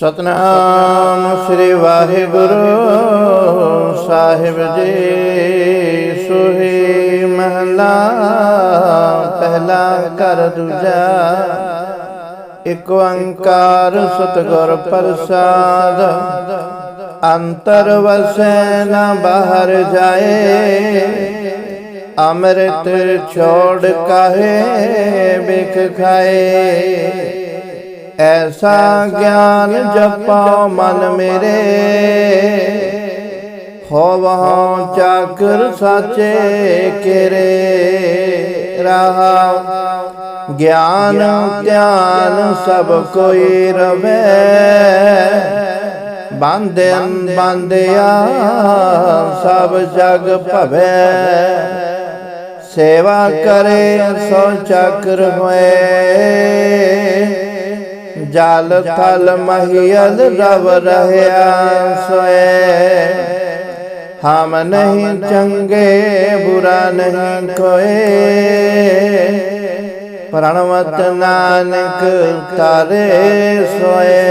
ਸਤਨਾਮ ਸ੍ਰੀ ਵਾਹਿਗੁਰੂ ਸਾਹਿਬ ਜੀ। ਸੋਹੀ ਮਹਲਾ, ਪਹਿਲਾ ਕਰ ਦੂਜਾ। ਇਕ ਓੰਕਾਰ ਸਤਿਗੁਰ ਪ੍ਰਸਾਦ। ਅੰਤਰ ਵਸੈ ਨ ਬਾਹਰ ਜਾਏ। ਅੰਮ੍ਰਿਤ ਛੋੜ ਕਾਹੇ ਬਿਖ ਖਾਏ। ਐਸਾ ਗਿਆਨ ਜਪਾਉ ਮਨ ਮੇਰੇ। ਹੋਵਹੁ ਚਾਕਰ ਸਾਚੇ ਕਿਰੇ। ਰਹਾ ਗਿਆਨ, ਧਿਆਨ ਸਭ ਕੋਈ ਰਵੇ। ਬੰਦਨ ਬੰਦਿਆ ਸਭ ਜਗ ਭਵੇ। ਸੇਵਾ ਕਰੇ ਸੋ ਚੱਕਰ ਹੋਏ। ਜਲ ਥਲ ਮਹੀਲ ਰਵ ਰਹਿਆ ਸੋਏ। ਹਮ ਨਹੀਂ ਚੰਗੇ, ਬੁਰਾ ਨਹੀਂ ਕੋਏ ਪ੍ਰਣਵਤ ਨਾਨਕ ਤਾਰੇ ਸੋਏ।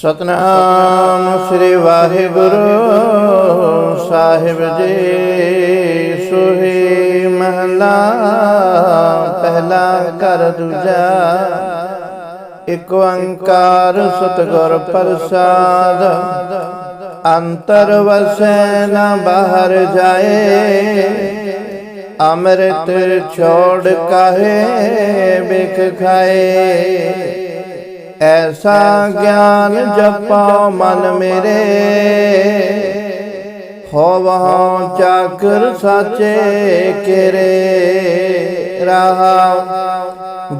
ਸਤਨਾਮ ਸ੍ਰੀ ਵਾਹਿਗੁਰੂ ਸਾਹਿਬ ਜੀ, ਸੁਹੀ ਮਹਲਾ ਪਹਿਲਾ ਕਰ ਦੂਜਾ, ਇਕ ਓੰਕਾਰ ਸਤਿਗੁਰ ਪ੍ਰਸਾਦ। ਅੰਤਰ ਵਸੈ ਨਾ ਬਾਹਰ ਜਾਏ, ਅੰਮ੍ਰਿਤ ਛੋੜ ਕਾਹੇ ਬਿਖ ਖਾਏ। ਐਸਾ ਗਿਆਨ ਜਪਾਉ ਮਨ ਮੇਰੇ ਹੋਵਹੁ ਚਾਕਰ ਸਾਚੇ ਕਿਰੇ ਰਹਾ।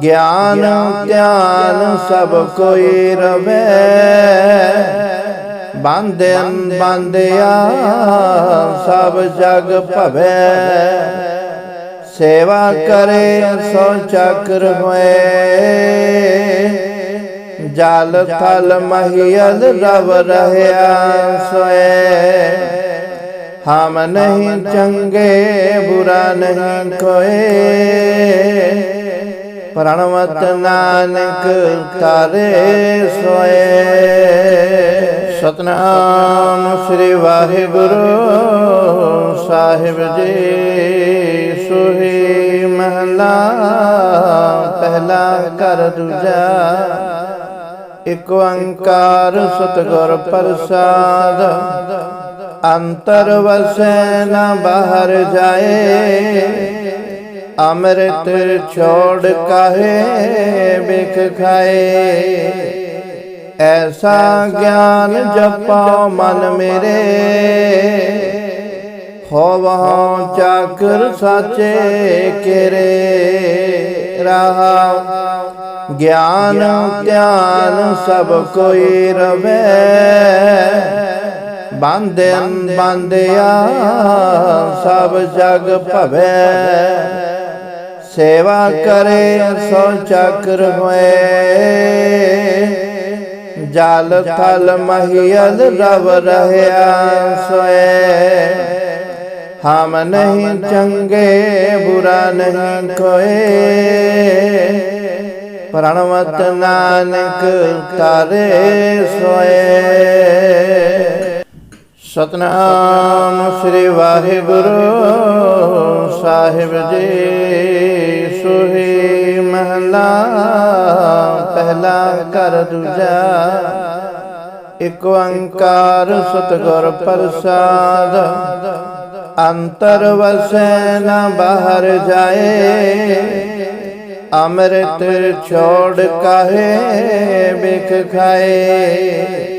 ਗਿਆਨ ਧਿਆਨ ਸਭ ਕੋਈ ਰਵੇ। ਬੰਦਨ ਬੰਦਿਆ ਸਭ ਜਗ ਭਵੇ। ਸੇਵਾ ਕਰੇ ਸੋ ਚੱਕਰ ਹੋਏ। ਜਲ ਥਲ ਮਹੀਲ ਰਵ ਰਹਿਆ ਸੋਏ। ਹਮ ਨਹੀਂ ਚੰਗੇ, ਬੁਰਾ ਨਹੀਂ ਕੋਏ ਪ੍ਰਣਵਤ ਨਾਨਕ ਤਾਰੇ ਸੋਏ। ਸਤਨਾਮ ਸ੍ਰੀ ਵਾਹਿਗੁਰੂ ਸਾਹਿਬ ਜੀ, ਸੁਹੀ ਮਹਲਾ, ਪਹਿਲਾ ਕਰ ਦੂਜਾ। ਇਕ ਓੰਕਾਰ ਸਤਿਗੁਰ ਪ੍ਰਸਾਦ ਅੰਤਰ ਵਸੈ ਨਾ ਬਾਹਰ ਜਾਏ, ਅੰਮ੍ਰਿਤ ਛੋੜ ਕਹੇ ਬਿਖ ਖਾਏ। ਐਸਾ ਗਿਆਨ ਜਪਾਉ ਮਨ ਮੇਰੇ ਹੋਵਹੁ ਚਾਕਰ ਸਾਚੇ ਕਿਰੇ। ਰਹਾ ਗਿਆਨ ਧਿਆਨ ਸਭ ਕੋਈ ਰਵੇ ਬੰਦਨ ਬੰਦਿਆ ਸਭ ਜਗ ਭਵੇ। ਸੇਵਾ ਕਰੇ ਸੋ ਚੱਕਰ ਹੋਏ। ਜਲ ਥਲ ਮਹੀਲ ਰਵ ਰਹਿਆ ਸੋਏ। ਹਮ ਨਹੀਂ ਚੰਗੇ ਬੁਰਾ ਨਹੀਂ ਕੋਏ। ਪ੍ਰਣਵਤ ਨਾਨਕ ਤਾਰੇ ਸੋਏ। ਸਤਨਾਮ ਸ੍ਰੀ ਵਾਹਿਗੁਰੂ ਸਾਹਿਬ ਜੀ। ਸੋਹੀ ਮਹਲਾ, ਪਹਿਲਾ ਕਰ ਦੂਜਾ। ਇਕ ਓੰਕਾਰ ਸਤਿਗੁਰ ਪ੍ਰਸਾਦ। ਅੰਤਰ ਵਸੈ ਨ ਬਾਹਰ ਜਾਏ। ਅੰਮ੍ਰਿਤ ਛੋੜ ਕਾਹੇ ਬਿਖ ਖਾਏ।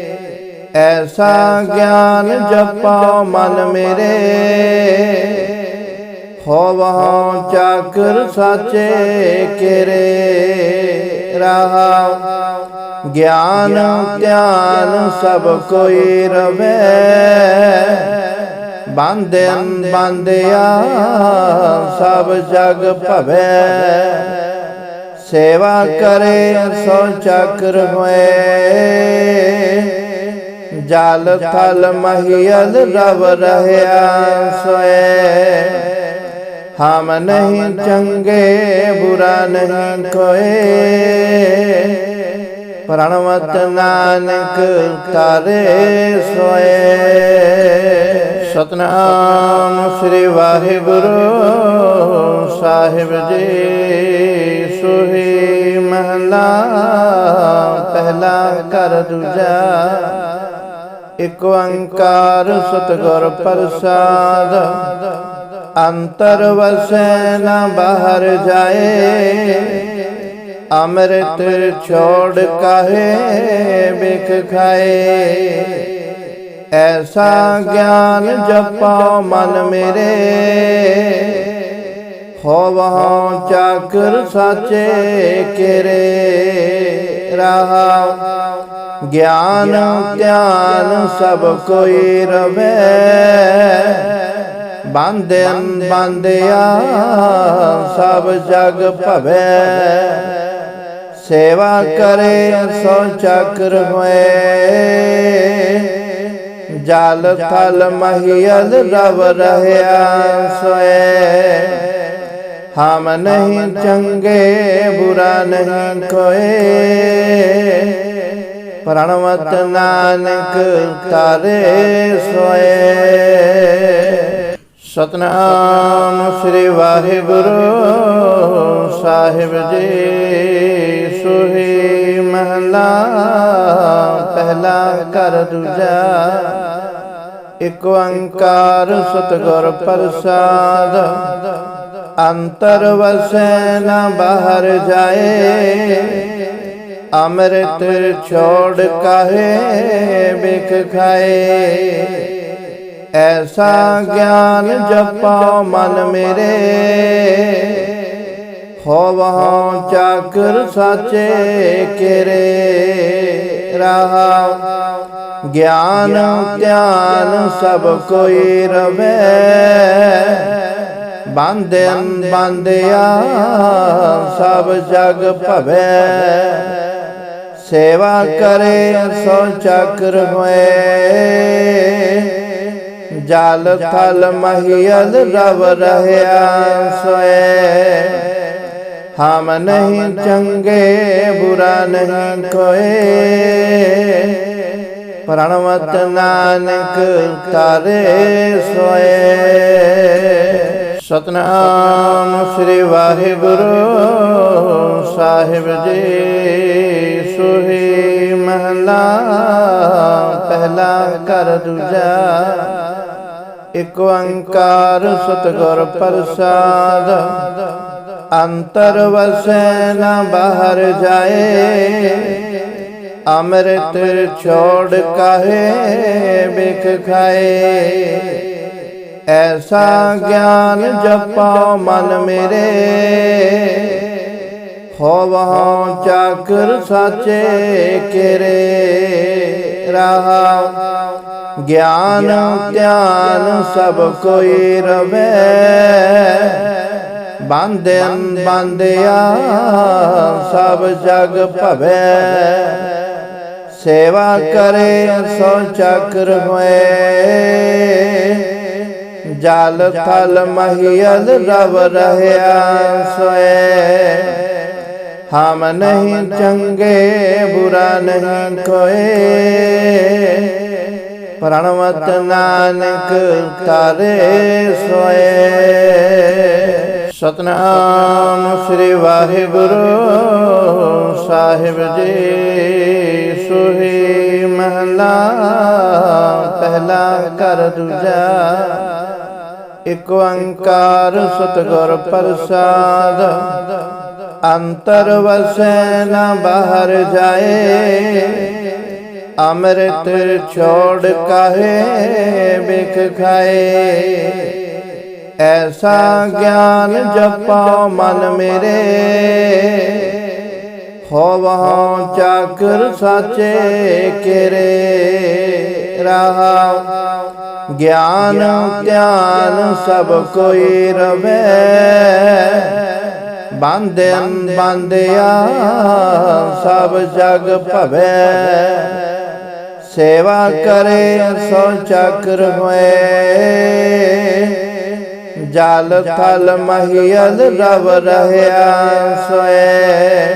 ਐਸਾ ਗਿਆਨ ਜਪਾਉ ਮਨ ਮੇਰੇ। ਹੋਵਹੁ ਚਾਕਰ ਸਾਚੇ ਕਿਰੇ। ਰਹਾ ਗਿਆਨ, ਧਿਆਨ ਸਭ ਕੋਈ ਰਵੇ। ਬੰਦਨ ਬੰਦਿਆ ਸਭ ਜਗ ਭਵੇ। ਸੇਵਾ ਕਰੇ ਸੋ ਚੱਕਰ ਹੋਏ। ਜਲ ਥਲ ਮਹੀਲ ਰਵ ਰਹਿਆ ਸੋਏ। ਹਮ ਨਹੀਂ ਚੰਗੇ ਬੁਰਾ ਨਹੀਂ ਕੋਏ ਪ੍ਰਣਵਤ ਨਾਨਕ ਤਾਰੇ ਸੋਏ। ਸਤਨਾਮ ਸ੍ਰੀ ਵਾਹਿਗੁਰੂ ਸਾਹਿਬ ਜੀ। ਸੋਹੀ ਮਹਲਾ ਪਹਿਲਾ ਕਰ ਦੂਜਾ। ਇਕ ਓੰਕਾਰ ਸਤਿਗੁਰ ਪ੍ਰਸਾਦ। ਅੰਤਰ ਵਸੈ ਨਾ ਬਾਹਰ ਜਾਏ। ਅੰਮ੍ਰਿਤ ਛੋੜ ਕਾਹੇ ਬਿਖ ਖਾਏ। ਐਸਾ ਗਿਆਨ ਜਪਾ ਮਨ ਮੇਰੇ। ਹੋਵਹੁ ਚਾਕਰ ਸਾਚੇ ਕੇਰੇ। ਰਹਾ ਗਿਆਨ ਧਿਆਨ ਸਭ ਕੋਈ ਰਵੇ। ਬੰਦਨ ਬੰਦਿਆ ਸਭ ਜਗ ਭਵੇ। ਸੇਵਾ ਕਰੇ ਸੋ ਚੱਕਰ ਹੋਏ। ਜਲ ਥਲ ਮਹੀਲ ਰਵ ਰਹਿਆ ਸੋਏ। ਹਮ ਨਹੀਂ ਚੰਗੇ ਬੁਰਾ ਨਹੀਂ ਕੋਏ ਪ੍ਰਣਵਤ ਨਾਨਕ ਤਾਰੇ ਸੋਏ ਸਤਨਾਮ ਸ੍ਰੀ ਵਾਹਿਗੁਰੂ ਸਾਹਿਬ ਜੀ, ਸੋਹੀ ਮਹਲਾ, ਪਹਿਲਾ ਕਰ ਦੂਜਾ, ਇਕ ਓੰਕਾਰ ਸਤਿਗੁਰ ਪ੍ਰਸਾਦ, ਅੰਤਰ ਵਸੈ ਨ ਬਾਹਰ ਜਾਏ। ਅੰਮ੍ਰਿਤ ਛੋੜ ਕਹੇ ਬਿਖ ਖਾਏ? ਐਸਾ ਗਿਆਨ ਜਪਾ ਮਨ ਮੇਰੇ। ਹੋਵਹੁ ਚਾਕਰ ਸਾਚੇ ਕੇਰੇ। ਰਹਾ ਗਿਆਨ ਧਿਆਨ ਸਭ ਕੋਈ ਰਵੇ। ਬੰਦਨ ਬੰਦਿਆ ਸਭ ਜਗ ਭਵੇ। ਸੇਵਾ ਕਰੇ ਸੋ ਚੱਕਰ ਹੋਏ। ਜਲ ਥਲ ਮਹੀਲ ਰਵ ਰਹਿਆ ਸੋਏ। ਹਮ ਨਹੀਂ ਚੰਗੇ, ਬੁਰਾ ਨਹੀਂ ਕੋਏ ਪ੍ਰਣਵਤ ਨਾਨਕ ਤਾਰੇ ਸੋਏ। ਸਤਨਾਮ ਸ੍ਰੀ ਵਾਹਿਗੁਰੂ ਸਾਹਿਬ ਜੀ। ਸੋਹੀ ਮਹਲਾ, ਪਹਿਲਾ ਕਰ ਦੂਜਾ। ਇਕ ਓੰਕਾਰ ਸਤਿਗੁਰ ਪ੍ਰਸਾਦ, ਅੰਤਰ ਵਸੈ ਨ ਬਾਹਰ ਜਾਏ। ਅੰਮ੍ਰਿਤ ਛੋੜ ਕਾਹੇ ਬਿਖ ਖਾਏ। ਐਸਾ ਗਿਆਨ ਜਪਾ ਮਨ ਮੇਰੇ। ਹੋਵਹੁ ਚਾਕਰ ਸਾਚੇ ਕੇਰੇ ਰਹਾ। ਗਿਆਨ ਧਿਆਨ ਸਭ ਕੋਈ ਰਵੇ। ਬੰਦਨ ਬੰਦਿਆ ਸਭ ਜਗ ਭਵੇ। ਸੇਵਾ ਕਰੇ ਸੋ ਚੱਕਰ ਹੋਏ। ਜਲ ਥਲ ਮਹੀਲ ਰਵ ਰਹਿਆ ਸੋਏ। ਹਮ ਨਹੀਂ ਚੰਗੇ ਬੁਰਾ ਨਹੀਂ ਕੋਏ ਪ੍ਰਣਵਤ ਨਾਨਕ ਤਾਰੇ ਸੋਏ। ਸਤਨਾਮ ਸ੍ਰੀ ਵਾਹਿਗੁਰੂ ਸਾਹਿਬ ਜੀ। ਸੋਹੀ ਮਹਲਾ ਪਹਿਲਾ ਕਰ ਦੂਜਾ। ਇਕ ਓੰਕਾਰ ਸਤਿਗੁਰ ਪ੍ਰਸਾਦ। ਅੰਤਰ ਵਸੈ ਨਾ ਬਾਹਰ ਜਾਏ, ਅੰਮ੍ਰਿਤ ਛੋੜ ਕਾਹੇ ਬਿਖ ਖਾਏ। ਐਸਾ ਗਿਆਨ ਜਪਾ ਮਨ ਮੇਰੇ ਹੋਵਹੁ ਚਾਕਰ ਸਾਚੇ ਕੇਰੇ। ਰਹਾ ਗਿਆਨ, ਧਿਆਨ ਸਭ ਕੋਈ ਰਵੇ। ਬੰਦਨ ਬੰਦਿਆ, ਸਭ ਜਗ ਭਵੇ। ਸੇਵਾ ਕਰੇ ਸੋ ਚੱਕਰ ਹੋਏ। ਜਲ ਥਲ ਮਹੀਲ ਰਵ ਰਹਿਆ ਸੋਏ।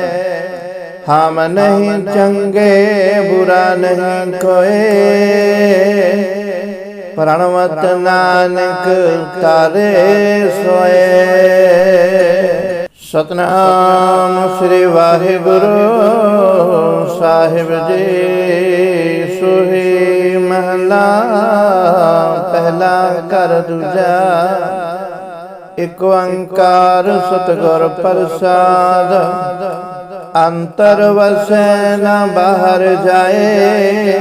ਹਮ ਨਹੀਂ ਚੰਗੇ, ਬੁਰਾ ਨਹੀਂ ਕੋਏ ਪ੍ਰਣਵਤ ਨਾਨਕ ਤਾਰੇ ਸੋਏ। ਸਤਨਾਮ ਸ੍ਰੀ ਵਾਹਿਗੁਰੂ ਸਾਹਿਬ ਜੀ। ਸੁਹੀ ਮਹਲਾ, ਪਹਿਲਾ ਕਰ ਦੂਜਾ। ਇਕ ਓੰਕਾਰ ਸਤਿਗੁਰ ਪ੍ਰਸਾਦ। ਅੰਤਰ ਵਸੈ ਨ ਬਾਹਰ ਜਾਏ।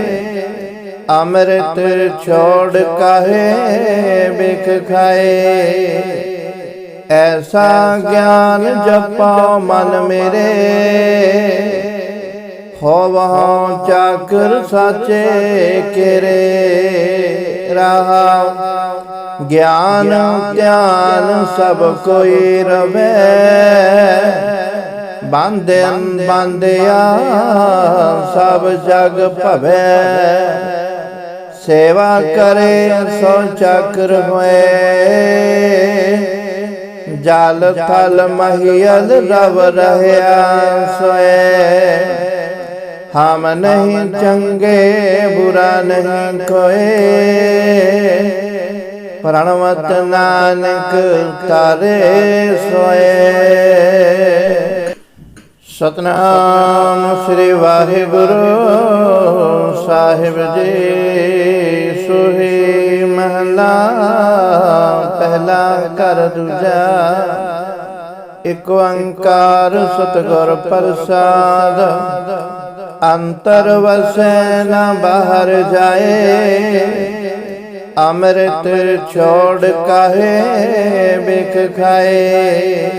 ਅੰਮ੍ਰਿਤ ਛੋੜ ਕਾਹੇ ਬਿਖ ਖਾਏ। ਐਸਾ ਗਿਆਨ ਜਪੋ ਮਨ ਮੇਰੇ। ਹੋਵਹੁ ਚਾਕਰ ਸਾਚੇ ਕਿਰੇ। ਰਹਾ ਗਿਆਨ, ਧਿਆਨ ਸਭ ਕੋਈ ਰਵੇ। ਬੰਦਨ ਬੰਦਿਆ ਸਭ ਜਗ ਭਵੇ। ਸੇਵਾ ਕਰੇ ਸੋ ਚੱਕਰ ਹੋਏ। ਜਲ ਥਲ ਮਹੀਲ ਰਵ ਰਹਿਆ ਸੋਏ। ਹਮ ਨਹੀਂ ਚੰਗੇ, ਬੁਰਾ ਨਹੀਂ ਕੋਏ ਪ੍ਰਣਵਤ ਨਾਨਕ ਤਾਰੇ ਸੋਏ। ਸਤਨਾਮ ਸ੍ਰੀ ਵਾਹਿਗੁਰੂ ਸਾਹਿਬ ਜੀ, ਸੁਹੀ ਮਹਲਾ ਪਹਿਲਾ ਕਰ ਦੂਜਾ, ਇਕ ਓੰਕਾਰ ਸਤਿਗੁਰ ਪ੍ਰਸਾਦ। ਅੰਤਰ ਵਸੈ ਨ ਬਾਹਰ ਜਾਏ, ਅੰਮ੍ਰਿਤ ਛੋੜ ਕਾਹੇ ਬਿਖ ਖਾਏ।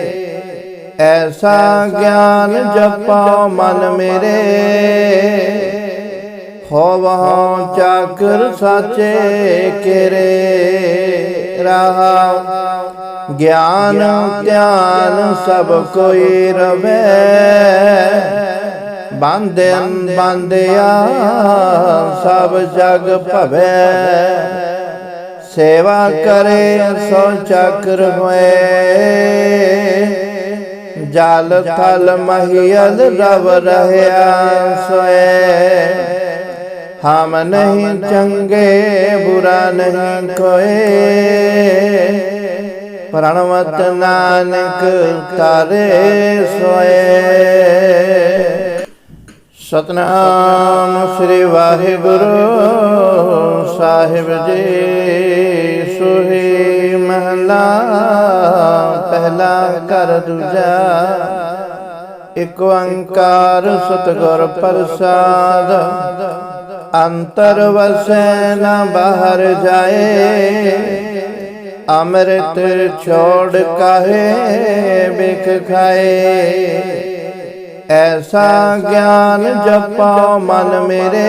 ਐਸਾ ਗਿਆਨ ਜਪੋ ਮਨ ਮੇਰੇ ਹੋਵਹੁ ਚਾਕਰ ਸਾਚੇ ਕਿਰੇ ਰਹਾ। ਗਿਆਨ, ਧਿਆਨ ਸਭ ਕੋਈ ਰਵੇ। ਬੰਦਨ ਬੰਦਿਆ ਸਭ ਜਗ ਭਵੇ। ਸੇਵਾ ਕਰੇ ਸੋ ਚੱਕਰ ਹੋਏ। ਜਲ ਥਲ ਮਹੀਲ ਰਵ ਰਹਿਆ ਸੋਏ। ਹਮ ਨਹੀਂ ਚੰਗੇ, ਬੁਰਾ ਨਹੀਂ ਕੋਏ ਪ੍ਰਣਵਤ ਨਾਨਕ ਤਾਰੇ ਸੋਏ। ਸਤਨਾਮ ਸ੍ਰੀ ਵਾਹਿਗੁਰੂ ਸਾਹਿਬ ਜੀ, ਸੁਹੀ ਮਹਲਾ ਪਹਿਲਾ ਕਰ ਦੂਜਾ। ਇਕ ਓੰਕਾਰ ਸਤਿਗੁਰ ਪ੍ਰਸਾਦ ਅੰਤਰ ਵਸੈ ਨਾ ਬਾਹਰ ਜਾਏ, ਅੰਮ੍ਰਿਤ ਛੋੜ ਕਾਹੇ ਬਿਖ ਖਾਏ। ਐਸਾ ਗਿਆਨ ਜਪੋ ਮਨ ਮੇਰੇ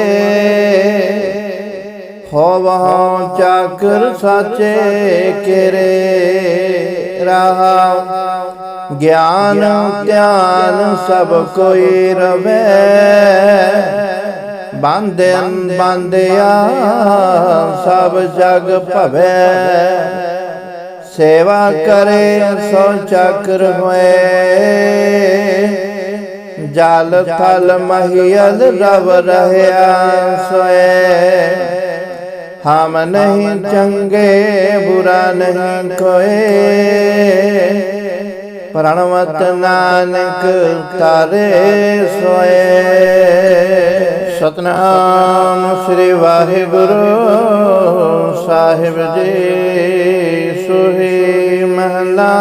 ਹੋਵਹੁ ਚਾਕਰ ਸਾਚੇ ਕਿਰੇ। ਰਹਾ, ਗਿਆਨ ਧਿਆਨ ਸਭ ਕੋਈ ਰਵੇ। ਬੰਦਨ ਬੰਦਿਆ ਸਭ ਜਗ ਭਵੇ। ਸੇਵਾ ਕਰੇ ਸੋ ਚੱਕਰ ਹੋਏ। ਜਲ ਥਲ ਮਹੀਲ ਰਵ ਰਹਿਆ ਸੋਏ। ਹਮ ਨਹੀਂ ਚੰਗੇ, ਬੁਰਾ ਨਹੀਂ ਕੋਏ ਪ੍ਰਣਵਤ ਨਾਨਕ ਤਾਰੇ ਸੋਏ। ਸਤਨਾਮ ਸ੍ਰੀ ਵਾਹਿਗੁਰੂ ਸਾਹਿਬ ਜੀ। ਸੁਹੀ ਮਹਲਾ,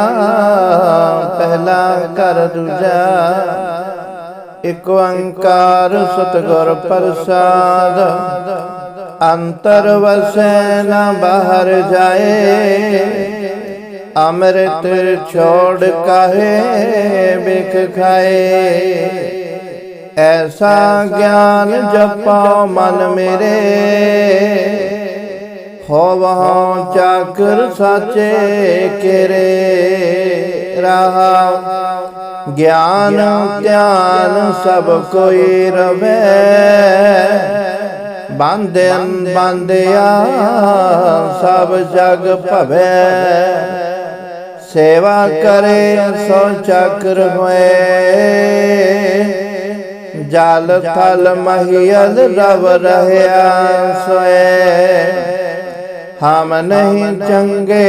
ਪਹਿਲਾ ਕਰ ਦੂਜਾ। ਇਕ ਓੰਕਾਰ ਸਤਿਗੁਰ ਪ੍ਰਸਾਦ। ਅੰਤਰ ਵਸੈ ਨ ਬਾਹਰ ਜਾਏ। ਅੰਮ੍ਰਿਤ ਛੋੜ ਕਾਹੇ ਬਿਖ ਖਾਏ। ਐਸਾ ਗਿਆਨ ਜਪੋ ਮਨ ਮੇਰੇ। ਹੋਵਹੁ ਚਾਕਰ ਸਾਚੇ ਕਿਰੇ। ਰਹਾ। ਗਿਆਨ ਧਿਆਨ ਸਭ ਕੋਈ ਰਵੇ। ਬੰਦਨ ਬੰਦਿਆ ਸਭ ਜਗ ਭਵੇ। ਸੇਵਾ ਕਰੇ ਸੋ ਚੱਕਰ ਹੋਏ। ਜਲ ਥਲ ਮਹੀਲ ਰਵ ਰਹਿਆ ਸੋਏ। ਹਮ ਨਹੀਂ ਚੰਗੇ,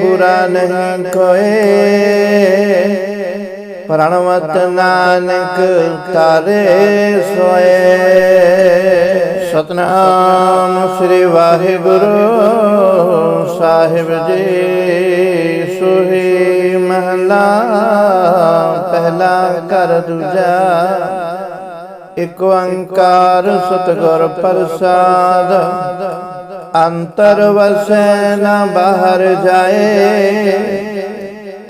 ਬੁਰਾ ਨਹੀਂ ਕੋਏ ਪ੍ਰਣਵਤ ਨਾਨਕ ਤਾਰੇ ਸੋਏ। ਸਤਨਾਮ ਸ੍ਰੀ ਵਾਹਿਗੁਰੂ ਸਾਹਿਬ ਜੀ, ਸੁਹੀ ਮਹਲਾ, ਪਹਿਲਾ ਕਰ ਦੂਜਾ। ਇਕ ਓੰਕਾਰ ਸਤਿਗੁਰ ਪ੍ਰਸਾਦ, ਅੰਤਰ ਵਸੈ ਨਾ ਬਾਹਰ ਜਾਏ,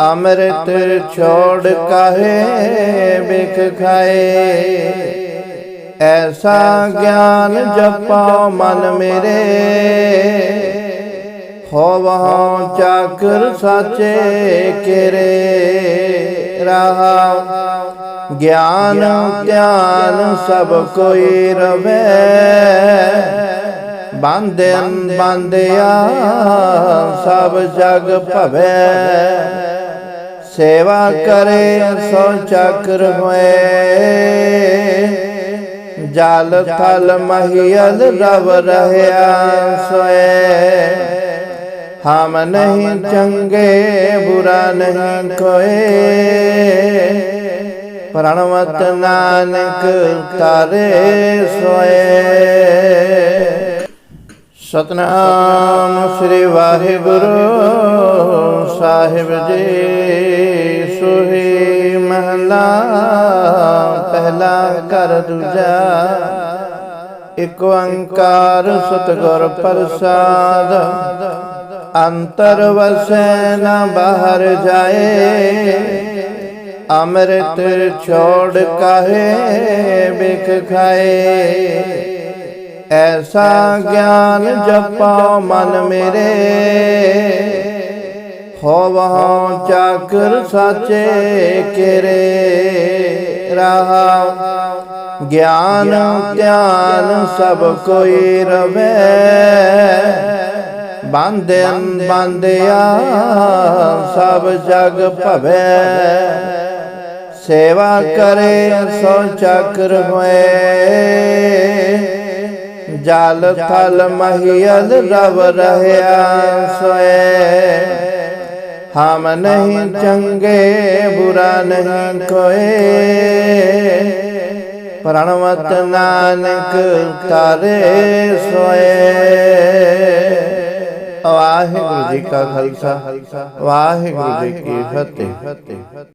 ਅੰਮ੍ਰਿਤ ਛੋੜ ਕਾਹੇ ਬਿਖ ਖਾਏ। ਐਸਾ ਗਿਆਨ ਜਪੋ ਮਨ ਮੇਰੇ ਹੋਵਹੁ ਚਾਕਰ ਸਾਚੇ ਕੇਰੇ, ਰਹਾ ਗਿਆਨ, ਧਿਆਨ ਸਭ ਕੋਈ ਰਵੇ। ਬੰਦਨ ਬੰਦਿਆ ਸਭ ਜਗ ਭਵੇ। ਸੇਵਾ ਕਰੇ ਸੋ ਚੱਕਰ ਹੋਏ। ਜਲ ਥਲ ਮਹੀਲ ਰਵ ਰਹਿਆ ਸੋਏ। ਹਮ ਨਹੀਂ ਚੰਗੇ, ਬੁਰਾ ਨਹੀਂ ਕੋਏ ਪ੍ਰਣਵਤ ਨਾਨਕ ਤਾਰੇ ਸੋਏ। ਸਤਨਾਮ ਸ੍ਰੀ ਵਾਹਿਗੁਰੂ ਸਾਹਿਬ ਜੀ, ਸੁਹੀ ਮਹਲਾ, ਪਹਿਲਾ ਕਰ ਦੂਜਾ। ਇਕ ਓੰਕਾਰ ਸਤਿਗੁਰ ਪ੍ਰਸਾਦ, ਅੰਤਰ ਵਸੈ ਨ ਬਾਹਰ ਜਾਏ। ਅੰਮ੍ਰਿਤ ਛੋੜ ਕਹੇ ਬਿਖ ਖਾਏ। ਐਸਾ ਗਿਆਨ ਜਪੋ ਮਨ ਮੇਰੇ। ਹੋਵਹੁ ਚਾਕਰ ਸਾਚੇ ਕੇਰੇ। ਰਹਾ ਗਿਆਨ, ਧਿਆਨ ਸਭ ਕੋਈ ਰਵੇ। ਬੰਦਨ ਬੰਦਿਆ ਸਭ ਜਗ ਭਵੇ। ਸੇਵਾ ਕਰੇ, ਸੋ ਚੱਕਰ ਹੋਏ। ਜਲ ਥਲ ਮਹੀਲ ਰਵ ਰਹਿਆ ਸੋਏ। ਹਮ ਨਹੀਂ ਚੰਗੇ, ਬੁਰਾ ਨਹੀਂ ਕੋਏ। ਪ੍ਰਣਵਤ ਨਾਨਕ ਤਾਰੇ ਸੋਏ। ਵਾਹਿਗੁਰੂ ਜੀ ਕਾ ਖਾਲਸਾ, ਵਾਹਿਗੁਰੂ ਜੀ ਕੀ ਫਤਿਹ।